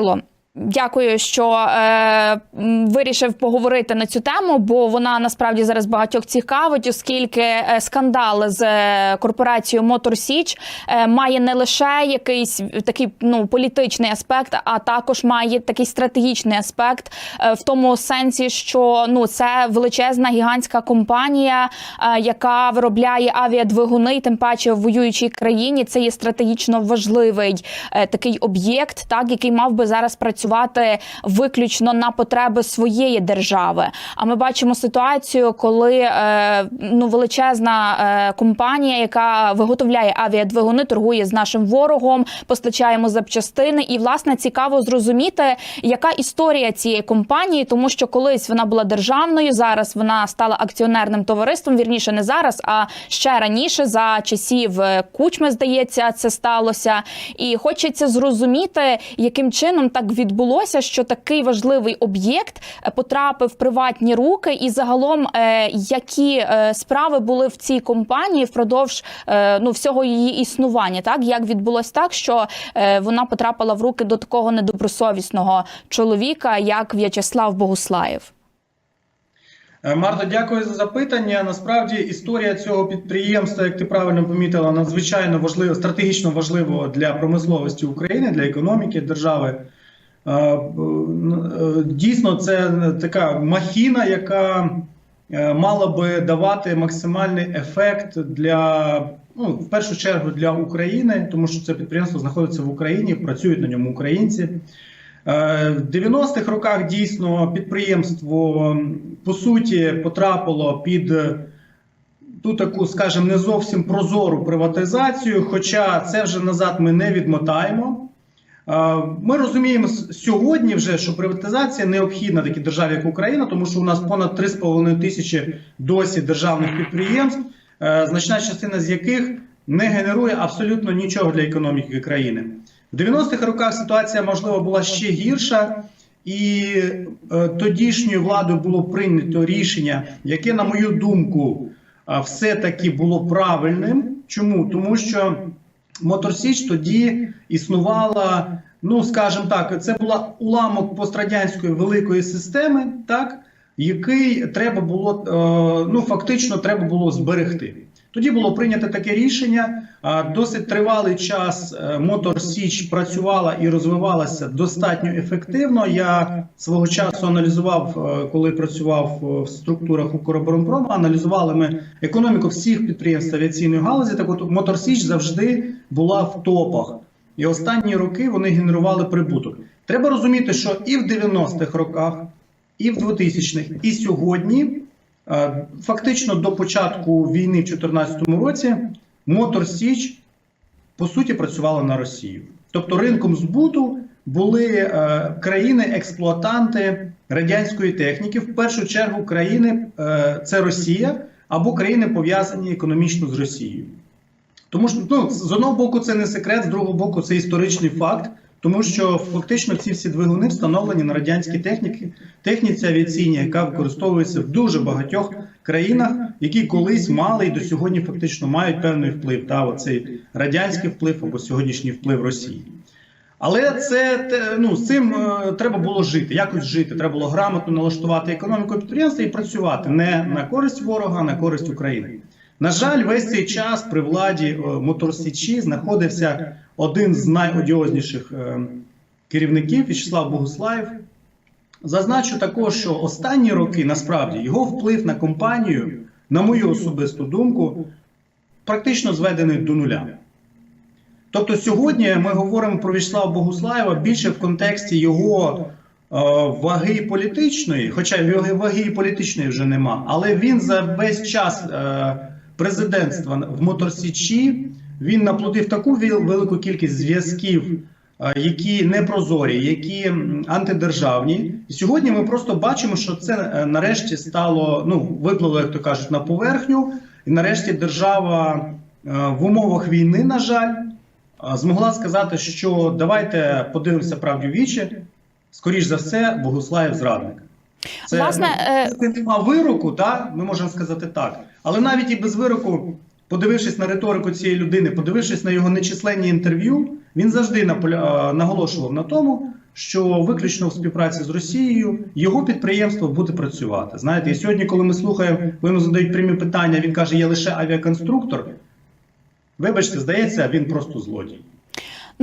Кирило, Дякую, що е, вирішив поговорити на цю тему, бо вона насправді зараз багатьох цікавить, оскільки е, скандал з е, корпорацією Мотор Січ е, має не лише якийсь такий ну політичний аспект, а також має такий стратегічний аспект в тому сенсі, що ну це величезна гігантська компанія, яка виробляє авіадвигуни, і тим паче в воюючій країні. Це є стратегічно важливий такий об'єкт, так який мав би зараз працювати виключно на потреби своєї держави. А ми бачимо ситуацію, коли е, ну величезна е, компанія, яка виготовляє авіадвигуни, торгує з нашим ворогом, постачаємо запчастини. І власне цікаво зрозуміти, яка історія цієї компанії, тому що колись вона була державною, зараз вона стала акціонерним товариством. Вірніше не зараз, а ще раніше за часів е, кучми, здається, це сталося. І хочеться зрозуміти, яким чином так відбулося, що такий важливий об'єкт е, потрапив в приватні руки, і загалом е, які е, справи були в цій компанії впродовж ну всього її існування, так як відбулось так, що вона потрапила в руки до такого недобросовісного чоловіка, як В'ячеслав Богуслаєв. Марто, дякую за запитання. Насправді історія цього підприємства, як ти правильно помітила, надзвичайно важливо, стратегічно важливо для промисловості України, для економіки держави. Е, е, Дійсно, це така махіна, яка е, мала би давати максимальний ефект для ну, в першу чергу для України, тому що це підприємство знаходиться в Україні, працюють на ньому українці. Е, В 90-х роках дійсно підприємство по суті потрапило під ту таку, скажімо, не зовсім прозору приватизацію. Хоча це вже назад ми не відмотаємо. Е, Ми розуміємо сьогодні вже, що приватизація необхідна такій державі, як Україна, тому що у нас понад 3,5 тисячі досі державних підприємств, е, значна частина з яких не генерує абсолютно нічого для економіки країни. В 90-х роках ситуація, можливо, була ще гірша, і е, тодішньою владою було прийнято рішення, яке, на мою думку, е, все-таки було правильним. Чому? Тому що Моторсіч тоді існувала, ну скажімо так, це була уламок пострадянської великої системи, так, який треба було е, ну фактично треба було зберегти. Тоді було прийнято таке рішення. Досить тривалий час е, Мотор Січ працювала і розвивалася достатньо ефективно. Я свого часу аналізував, е, коли працював е, в структурах Укроборонпрому, аналізували ми економіку всіх підприємств авіаційної галузі. Так от Мотор Січ завжди була в топах. І останні роки вони генерували прибуток. Треба розуміти, що і в 90-х роках, і в 2000-х, і сьогодні, е, фактично до початку війни в 2014 році, Мотор Січ по суті працювала на Росію. Тобто ринком збуту були е, країни-експлуатанти радянської техніки, в першу чергу країни е, це Росія або країни пов'язані економічно з Росією. Тому що ну, з одного боку це не секрет, з другого боку це історичний факт, тому що фактично ці всі двигуни встановлені на радянській техніці, техніці авіаційній, яка використовується в дуже багатьох країнах, які колись мали і до сьогодні фактично мають певний вплив. Та оцей радянський вплив або сьогоднішній вплив Росії. Але це ну, з цим е, треба було жити, якось жити. Треба було грамотно налаштувати економіку підприємства і працювати не на користь ворога, а на користь України. На жаль, весь цей час при владі е, Моторсічі знаходився один з найодіозніших е, керівників В'ячеслав Богуслаєв. Зазначу також, що останні роки насправді його вплив на компанію, на мою особисту думку, практично зведений до нуля. Тобто сьогодні ми говоримо про В'ячеслава Богуслаєва більше в контексті його е, ваги політичної, хоча його ваги політичної вже нема, але він за весь час е, президентства в Моторсічі він наплодив таку велику кількість зв'язків, е, які непрозорі, які антидержавні. І сьогодні ми просто бачимо, що це е, нарешті стало ну виплило, як то кажуть, на поверхню, і нарешті держава е, в умовах війни, на жаль, е, змогла сказати, що давайте подивимося правді вічі. Скоріш за все, Богуслаєв зрадник. Власне, е, ну, це нема вироку, да? ми можемо сказати так. Але навіть і без вироку, подивившись на риторику цієї людини, подивившись на його нечисленні інтерв'ю, він завжди наголошував на тому, що виключно в співпраці з Росією його підприємство буде працювати. Знаєте, і сьогодні, коли ми слухаємо, йому задають прямі питання, він каже: Я лише авіаконструктор. Вибачте, здається, він просто злодій.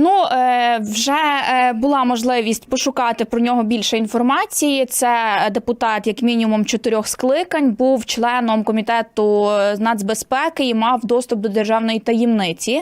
Ну е, вже е, була можливість пошукати про нього більше інформації. Це депутат, як мінімум, чотирьох скликань, був членом комітету з нацбезпеки і мав доступ до державної таємниці.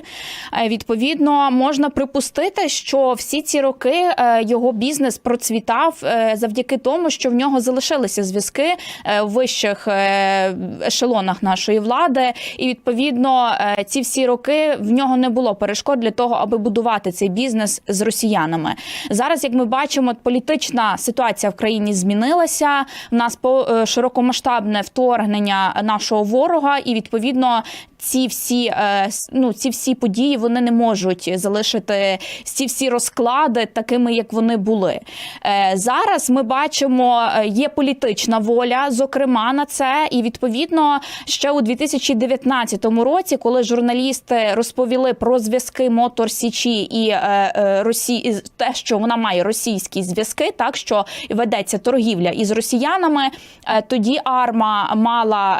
Е, Відповідно, можна припустити, що всі ці роки е, його бізнес процвітав е, завдяки тому, що в нього залишилися зв'язки е, в вищих е, ешелонах нашої влади, і відповідно е, ці всі роки в нього не було перешкод для того, аби будувати цей бізнес з росіянами. Зараз, як ми бачимо, політична ситуація в країні змінилася. В нас по е, широкомасштабне вторгнення нашого ворога, і відповідно. Ці всі е, ну, ці всі події вони не можуть залишити ці всі розклади такими, як вони були. Е, Зараз ми бачимо, є політична воля, зокрема на це, і відповідно ще у 2019 році, коли журналісти розповіли про зв'язки Мотор Січі і е, е, Росії, і те, що вона має російські зв'язки, так що ведеться торгівля із росіянами. е, Тоді Арма мала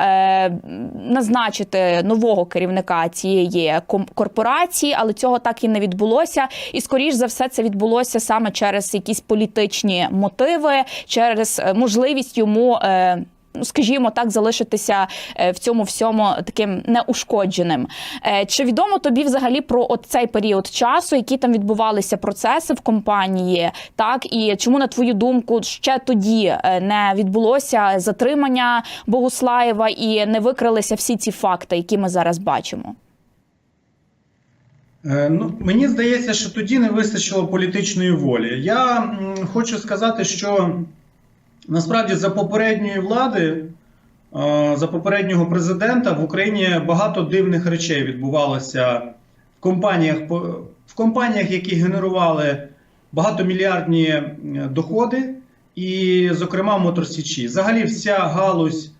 назначити нового керівника цієї корпорації, але цього так і не відбулося. І скоріш за все це відбулося саме через якісь політичні мотиви, через можливість йому. Скажімо так, залишитися е, в цьому всьому таким неушкодженим. Е, Чи відомо тобі взагалі про цей період часу, які там відбувалися процеси в компанії? Так і чому на твою думку ще тоді е, не відбулося затримання Богуслаєва і не викрилися всі ці факти, які ми зараз бачимо? Ну, мені здається, що тоді не вистачило політичної волі. Я хочу сказати, що насправді за попередньої влади, е, за попереднього президента в Україні багато дивних речей відбувалося в компаніях, в компаніях, які генерували багатомільярдні е, доходи, і, зокрема, Моторсічі. Взагалі, вся галузь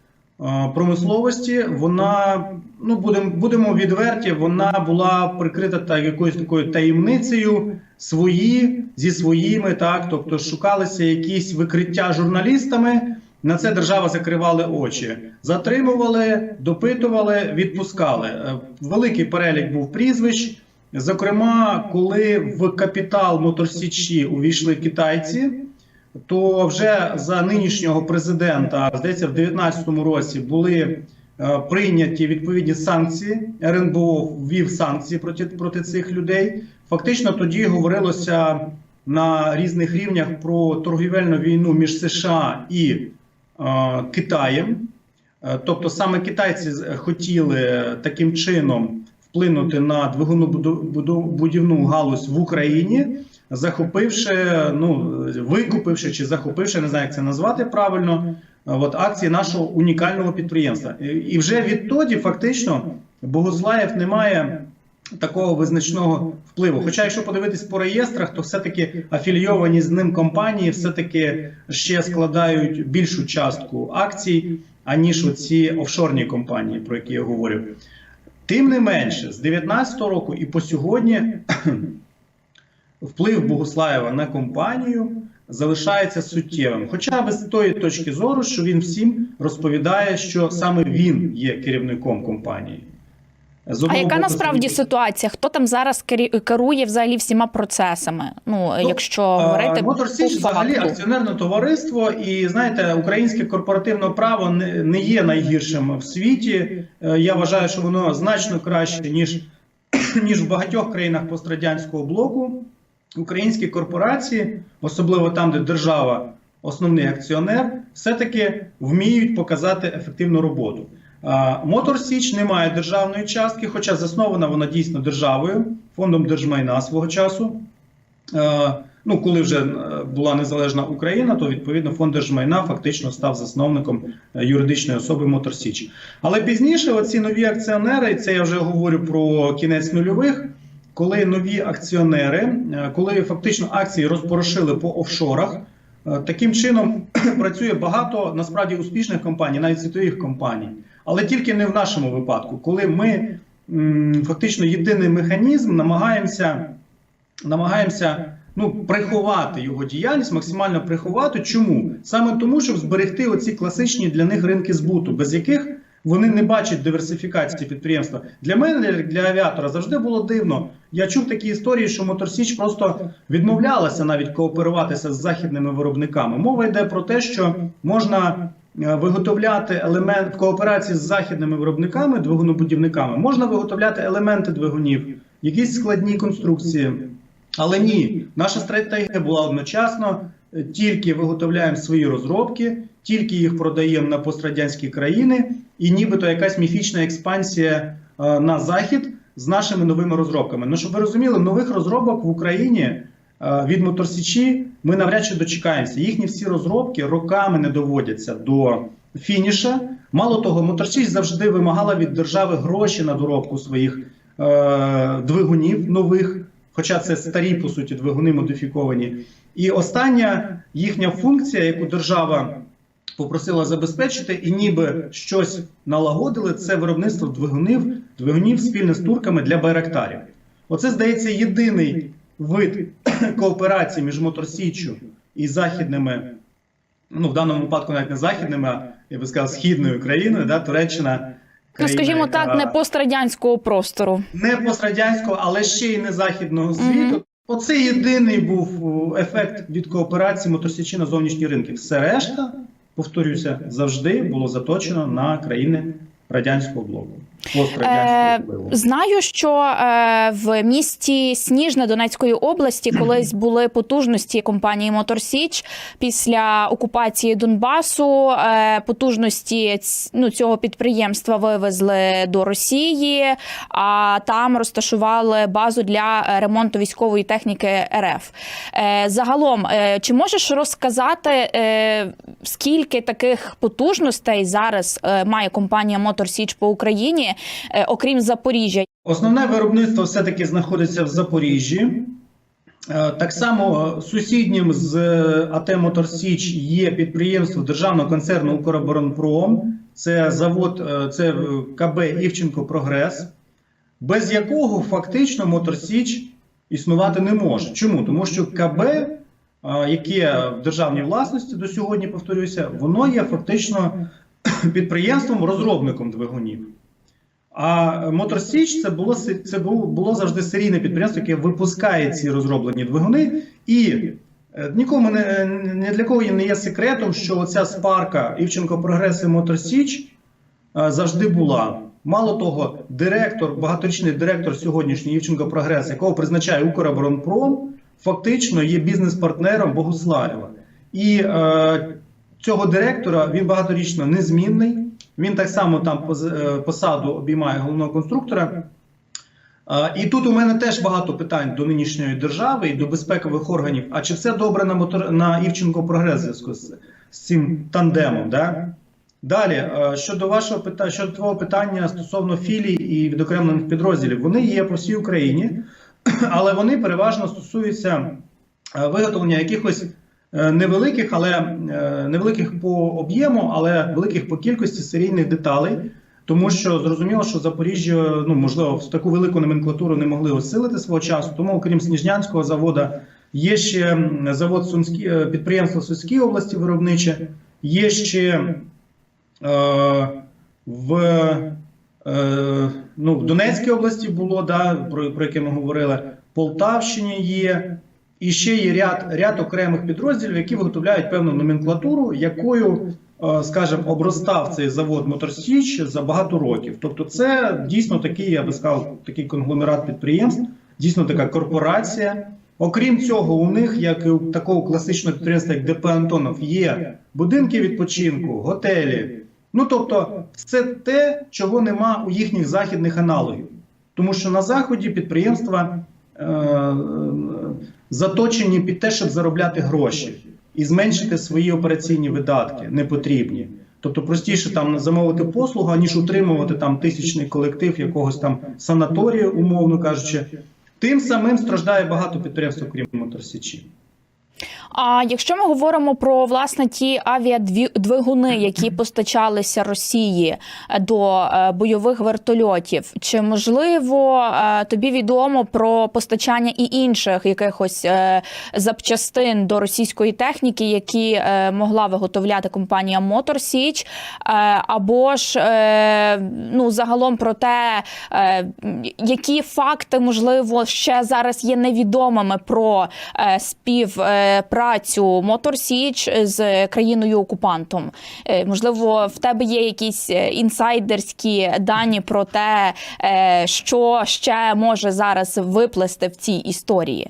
промисловості, вона, ну будемо, будемо відверті, вона була прикрита так, якоюсь такою таємницею свої зі своїми, так, тобто шукалися якісь викриття журналістами. На це держава закривали очі, затримували, допитували, відпускали. Е, Великий перелік був прізвищ. Зокрема, коли в капітал Моторсічі увійшли китайці, то вже за нинішнього президента, здається, в 2019 році були е, прийняті відповідні санкції. РНБО ввів санкції проти, проти цих людей. Фактично тоді говорилося на різних рівнях про торгівельну війну між США і е, Китаєм. Е, Тобто саме китайці хотіли таким чином вплинути на двигунобудівну галузь в Україні, захопивши, ну викупивши чи захопивши, не знаю, як це назвати правильно, от акції нашого унікального підприємства. І- вже відтоді фактично Богослаєв не має такого визначного впливу. Хоча, якщо подивитись по реєстрах, то все-таки афілійовані з ним компанії все-таки ще складають більшу частку акцій, аніж оці офшорні компанії, про які я говорив. Тим не менше, з 19-го року і по сьогодні вплив Богуслаєва на компанію залишається суттєвим. Хоча б з тої точки зору, що він всім розповідає, що саме він є керівником компанії. З А яка насправді ситуація? Хто там зараз керує взагалі всіма процесами? Ну, Ну, якщо говорити Мотор Січ по взагалі акціонерне товариство, і знаєте, українське корпоративне право не, не є найгіршим в світі. Е, Я вважаю, що воно значно краще ніж, ніж в багатьох країнах пострадянського блоку. Українські корпорації, особливо там, де держава основний акціонер, все-таки вміють показати ефективну роботу. Мотор Січ не має державної частки, хоча заснована вона дійсно державою, фондом держмайна свого часу. Ну, коли вже е, була незалежна Україна, то відповідно фонд держмайна фактично став засновником е, юридичної особи Мотор Січ. Але пізніше оці нові акціонери, і це я вже говорю про кінець нульових, коли нові акціонери, е, коли фактично акції розпорошили по офшорах, е, таким чином працює багато насправді успішних компаній, навіть світових компаній, але тільки не в нашому випадку, коли ми фактично єдиний механізм намагаємося намагаємося ну, приховати його діяльність, максимально приховати. Чому? Саме тому, щоб зберегти оці класичні для них ринки збуту, без яких вони не бачать диверсифікації підприємства. Для мене, для авіатора, завжди було дивно. Я чув такі історії, що Моторсіч просто відмовлялася навіть кооперуватися з західними виробниками. Мова йде про те, що можна е, виготовляти елемент в кооперації з західними виробниками, двигунобудівниками, можна виготовляти елементи двигунів, якісь складні конструкції. Але ні, наша стратегія була одночасно. е, Тільки виготовляємо свої розробки, тільки їх продаємо на пострадянські країни, і нібито якась міфічна експансія е, на захід з нашими новими розробками. Ну щоб ви розуміли, нових розробок в Україні е, від Моторсічі ми навряд чи дочекаємося. Їхні всі розробки роками не доводяться до фініша. Мало того, Моторсіч завжди вимагала від держави гроші на доробку своїх е, двигунів нових. Хоча це старі по суті двигуни модифіковані. І остання їхня функція, яку держава попросила забезпечити, і ніби щось налагодили, це виробництво двигунів, двигунів спільно з турками для байрактарів. Оце здається єдиний вид кооперації між Моторсіччю і західними, ну в даному випадку навіть не західними, а я би сказав, східною країною, да, Туреччина. Ну, скажімо яка- так, не пострадянського простору. не пострадянського, але ще й не західного світу. Оце єдиний був ефект від кооперації мотосічі на зовнішні ринки. Все решта, повторюся, завжди було заточено на країни радянського блоку. Е, знаю, що е, в місті Сніжне Донецької області колись були потужності компанії Мотор Січ після окупації Донбасу. Е, потужності ну, цього підприємства вивезли до Росії, а там розташували базу для ремонту військової техніки РФ. Е, загалом, е, чи можеш розказати, е, скільки таких потужностей зараз е, має компанія Мотор Січ по Україні, окрім Запоріжжя? Основне виробництво все-таки знаходиться в Запоріжжі. Е, Так само е, сусіднім з е, АТ «Мотор Січ є підприємство державного концерну «Укроборонпром». Це завод, е, це е, КБ Івченко Прогрес, без якого фактично «Мотор Січ існувати не може. Чому? Тому що КБ, е, яке в державній власності до сьогодні, повторюся, воно є фактично підприємством, розробником двигунів. А Мотор Січ це було це було, завжди серійне підприємство, яке випускає ці розроблені двигуни. І е, нікому не, не для кого не є секретом, що оця спарка Івченко Прогрес і Мотор Січ е, завжди була. Мало того, директор, багаторічний директор сьогоднішній Івченко Прогрес, якого призначає Укроборонпром, фактично є бізнес-партнером Богуслаєва. І е, цього директора він багаторічно незмінний. Він так само там е, посаду обіймає головного конструктора. І тут у мене теж багато питань до нинішньої держави і до безпекових органів. А чи все добре на мотор на Івченко прогрес зв'язку з, цим тандемом? Да? Далі, щодо вашого питання, щодо твого питання стосовно філій і відокремлених підрозділів, вони є по всій Україні, але вони переважно стосуються виготовлення якихось невеликих, але е, невеликих по об'єму, але великих по кількості серійних деталей. Тому що зрозуміло, що Запоріжжя, ну можливо, в таку велику номенклатуру не могли осилити свого часу. Тому, окрім Сніжнянського заводу, є ще завод Сумські е, підприємство Сумській області виробниче, є ще е, в, е, ну, в Донецькій області було, да, про, про яке ми говорили, Полтавщині є. І ще є ряд, ряд окремих підрозділів, які виготовляють певну номенклатуру, якою, е, скажімо, обростав цей завод Моторсіч за багато років. Тобто, це дійсно такий, я би сказав, такий конгломерат підприємств, дійсно така корпорація. Окрім цього, у них, як і у такого класичного підприємства, як ДП Антонов, є будинки відпочинку, готелі. Ну тобто, це те, чого нема у їхніх західних аналогів. Тому що на заході підприємства е, заточені під те, щоб заробляти гроші і зменшити свої операційні видатки непотрібні. Тобто простіше там замовити послугу, ніж утримувати там тисячний колектив якогось там санаторію, умовно кажучи. Тим самим страждає багато підприємств, окрім Моторсічі. А якщо ми говоримо про власне ті авіадвигуни, які постачалися Росії е, до е, бойових вертольотів, чи можливо е, тобі відомо про постачання і інших якихось запчастин до російської техніки, які могла виготовляти компанія Мотор Січ, або ж ну загалом про те, які факти можливо ще зараз є невідомими про е, співпрацю Мотор Січ з країною окупантом. Е, Можливо, в тебе є якісь е, інсайдерські дані про те, е, що ще може зараз виплести в цій історії.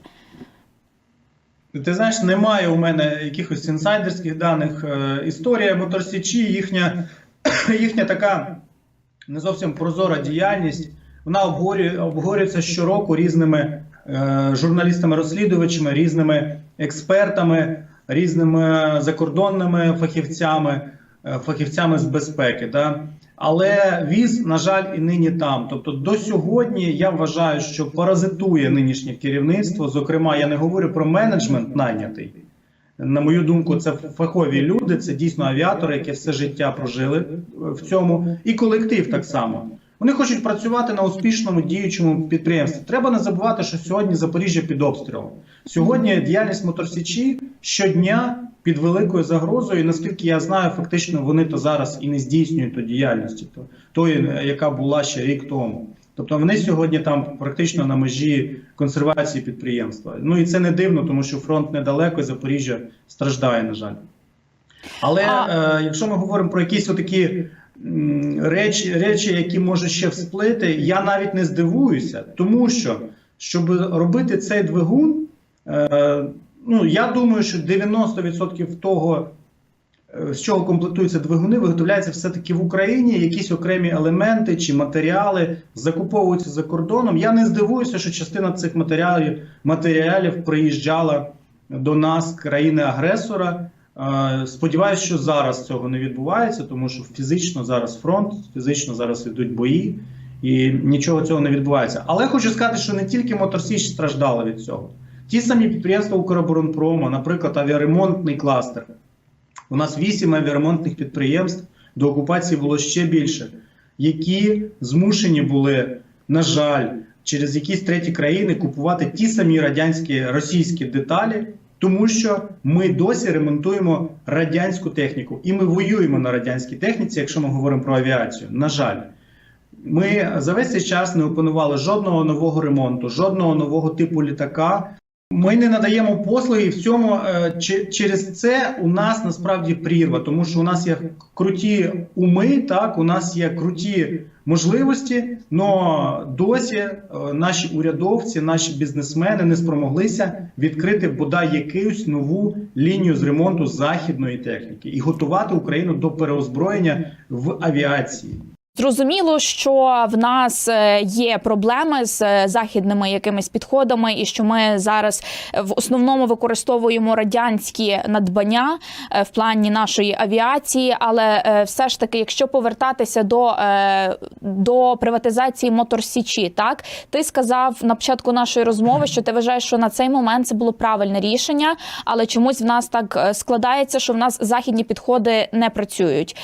Ти знаєш, немає у мене якихось інсайдерських даних. Історія Моторсічі, їхня, їхня така не зовсім прозора діяльність. Вона обговорює, обговорюється щороку різними е, журналістами-розслідувачами, різними експертами, різними закордонними фахівцями, е, фахівцями з безпеки. Да? Але віз, на жаль, і нині там. Тобто до сьогодні я вважаю, що паразитує нинішнє керівництво. Зокрема, я не говорю про менеджмент найнятий. На мою думку, це фахові люди, це дійсно авіатори, які все життя прожили в цьому, і колектив так само. Вони хочуть працювати на успішному діючому підприємстві. Треба не забувати, що сьогодні Запоріжжя під обстрілом. Сьогодні діяльність моторсічі щодня під великою загрозою. І наскільки я знаю, фактично вони то зараз і не здійснюють ту діяльність, то тої, яка була ще рік тому. Тобто вони сьогодні там практично на межі консервації підприємства. Ну і це не дивно, тому що фронт недалеко, і Запоріжжя страждає, на жаль. Але А- е, якщо ми говоримо про якісь отакі речі, речі, які може ще всплити, я навіть не здивуюся, тому що щоб робити цей двигун, е, ну я думаю, що 90% того, е, з чого комплектуються двигуни, виготовляється все-таки в Україні. Якісь окремі елементи чи матеріали закуповуються за кордоном. Я не здивуюся, що частина цих матеріалів, матеріалів приїжджала до нас, країни-агресора. Сподіваюсь, що зараз цього не відбувається, тому що фізично зараз фронт, фізично зараз йдуть бої, і нічого цього не відбувається. Але хочу сказати, що не тільки Моторсіч страждала від цього. Ті самі підприємства Укроборонпрому, наприклад, авіаремонтний кластер. У нас вісім авіаремонтних підприємств до окупації було ще більше, які змушені були, на жаль, через якісь треті країни купувати ті самі радянські російські деталі, тому що ми досі ремонтуємо радянську техніку, і ми воюємо на радянській техніці, якщо ми говоримо про авіацію. На жаль. Ми за весь цей час не опанували жодного нового ремонту, жодного нового типу літака. Ми не надаємо послуги, і в цьому е, через це у нас насправді прірва, тому що у нас є круті уми, так у нас є круті можливості, але досі е, наші урядовці, наші бізнесмени не спромоглися відкрити бодай якусь нову лінію з ремонту західної техніки і готувати Україну до переозброєння в авіації. Зрозуміло, що в нас е, є проблеми з е, західними якимись підходами, і що ми зараз в основному використовуємо радянські надбання е, в плані нашої авіації. Але все ж таки, якщо повертатися до, до приватизації Моторсічі, так ти сказав на початку нашої розмови, що ти вважаєш, що на цей момент це було правильне рішення, але чомусь в нас так складається, що в нас західні підходи не працюють.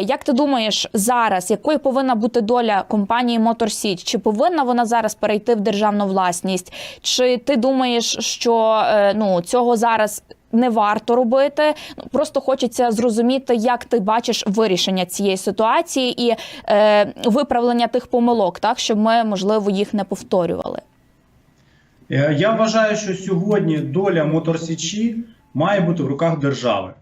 Як ти думаєш зараз, якою повинна бути доля компанії Мотор Січ? Чи повинна вона зараз перейти в державну власність? Чи ти думаєш, що е, ну цього зараз? Не варто робити, Ну, просто хочеться зрозуміти, як ти бачиш вирішення цієї ситуації і е, виправлення тих помилок, так щоб ми можливо їх не повторювали. Е, Я вважаю, що сьогодні доля Моторсічі має бути в руках держави.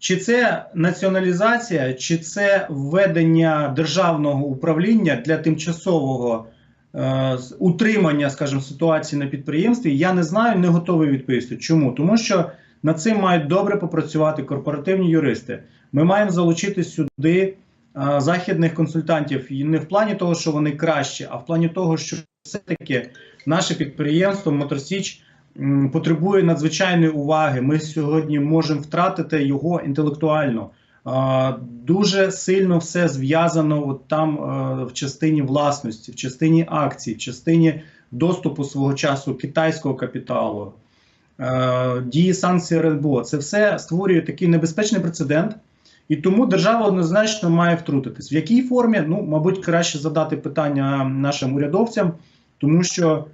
Чи це націоналізація, чи це введення державного управління для тимчасового е, утримання, скажімо, ситуації на підприємстві, я не знаю, не готовий відповісти. Чому? Тому що над цим мають добре попрацювати корпоративні юристи. Ми маємо залучити сюди е, західних консультантів і не в плані того, що вони кращі, а в плані того, що все-таки наше підприємство Моторсіч потребує надзвичайної уваги. Ми сьогодні можемо втратити його інтелектуально. Дуже сильно все зв'язано от там е, в частині власності, в частині акцій, в частині доступу свого часу китайського капіталу. е, дії санкцій РНБО. Це все створює такий небезпечний прецедент. І тому держава однозначно має втрутитись. В якій формі? Ну, мабуть, краще задати питання нашим урядовцям, тому що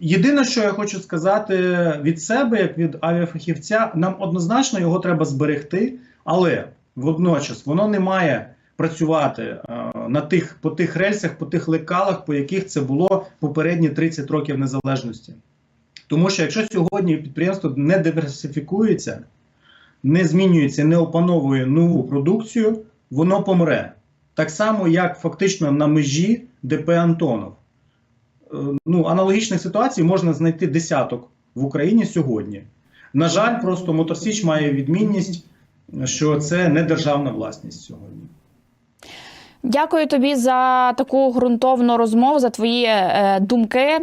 єдине, що я хочу сказати від себе, як від авіафахівця, нам однозначно його треба зберегти, але водночас воно не має працювати е, на тих по тих рельсах, по тих лекалах, по яких це було попередні 30 років незалежності. Тому що якщо сьогодні підприємство не диверсифікується, не змінюється, не опановує нову продукцію, воно помре. Так само, як фактично на межі ДП Антонов. Е, Ну, аналогічних ситуацій можна знайти десяток в Україні сьогодні. На жаль, просто Моторсіч має відмінність, що це не державна власність сьогодні. Дякую тобі за таку ґрунтовну розмову, за твої е, думки.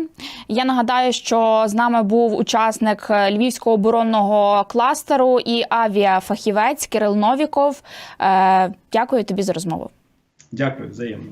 Я нагадаю, що з нами був учасник е, Львівського оборонного кластеру і авіафахівець Кирил Новіков. Е, дякую тобі за розмову. Дякую, взаємно.